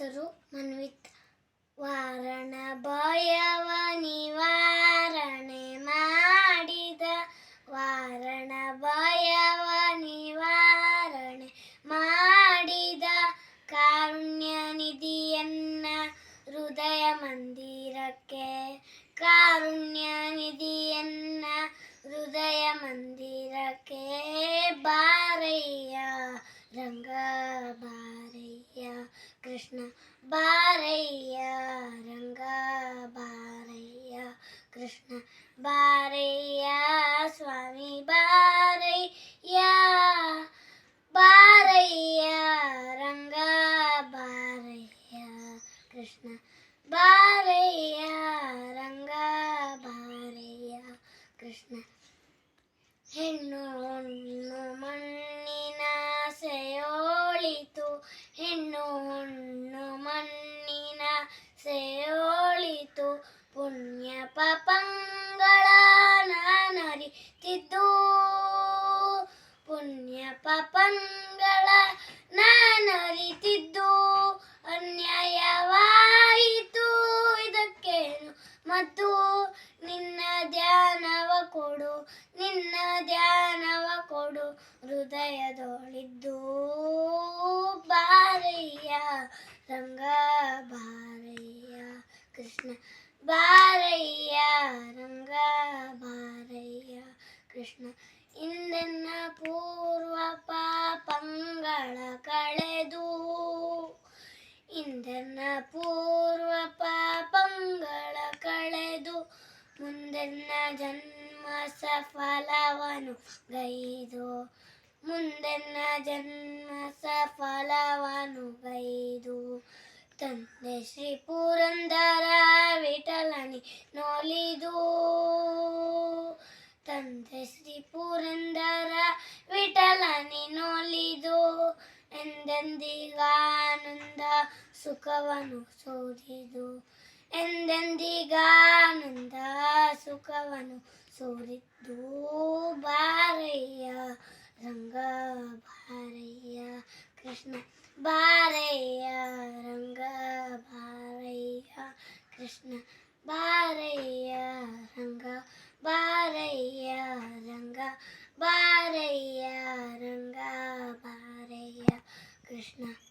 ಹೆಸರು ಮನ್ವಿತ್. ವಾರಣ ನಿವಾರಣೆ ಮಾಡಿದ. ವಾರಣ ನಿವಾರಣೆ ಮಾಡಿದ. ಕಾರುಣ್ಯ ನಿಧಿಯನ್ನ ಹೃದಯ ಮಂದಿರಕ್ಕೆ, ಕಾರುಣ್ಯ ನಿಧಿಯನ್ನ ಹೃದಯ ಮಂದಿರಕ್ಕೆ ಬಾರಯ್ಯ ರಂಗ ಕೃಷ್ಣ, ಬಾರಯ್ಯ, ರಂಗ ಬಾರಯ್ಯ, ಕೃಷ್ಣ, ಬಾರಯ್ಯ, ಸ್ವಾಮಿ ಬಾರಯ್ಯ ಬಾರಯ್ಯ, ರಂಗ ಬಾರಯ್ಯ, ಕೃಷ್ಣ, ಬಾರಯ್ಯ, ರಂಗ ಬಾರಯ್ಯ, ಕೃಷ್ಣ. ಹೆಣ್ಣು, ಹೊಣ್ಣು ಸೆಯೋಳಿತು ಪುಣ್ಯ ಪಾಪಂಗಳ ನಾನರಿತಿದ್ದು. ಪುಣ್ಯ ಪಾಪಂಗಳ ನಾನರಿತಿದ್ದು. ಅನ್ಯಾಯವಾಯಿತು. ಇದಕ್ಕೇನು ಮತ್ತು ನಿನ್ನ ಧ್ಯಾನವ ಕೊಡು. ನಿನ್ನ ಧ್ಯಾನವ ಕೊಡು. ಹೃದಯದೊಳಿದ್ದು. ಬಾರಯ್ಯ ರಂಗ ಕೃಷ್ಣ. ಬಾರಯ್ಯ, ರಂಗ ಬಾರಯ್ಯ ಕೃಷ್ಣ. ಇಂದನ್ನ ಪೂರ್ವ ಪಾಪಂಗಳ ಕಳೆದು, ಇಂದನ್ನ ಪೂರ್ವ ಪಾಪಂಗಳ ಕಳೆದು, ಮುಂದೆನ್ನ ಜನ್ಮ ಸಫಲವನು ಗೈದು, ಮುಂದೆನ್ನ ಜನ್ಮ ಸಫಲವನು ನೋಲಿದು. ತಂದೆ ಶ್ರೀ ಪುರಂದರ ವಿಠಲನಿ ನೋಲಿದು. ಎಂದೆಂದಿಗಾನಂದ ಸುಖವನ್ನು ಸೋರಿದು. ಎಂದೆಂದಿಗಾನಂದ ಸುಖವನ್ನು ಸೋರಿದ್ದು ಬಾರಯ್ಯ ರಂಗ ಬಾರಯ್ಯ ಕೃಷ್ಣ ಬಾರಯ್ಯ ರಂಗ ಬಾರಯ್ಯ ಕೃಷ್ಣ ಬಾರಯ್ಯ ರಂಗ ಬಾರಯ್ಯ ರಂಗ ಬಾರಯ್ಯ ರಂಗ ಬಾರಯ್ಯ ಕೃಷ್ಣ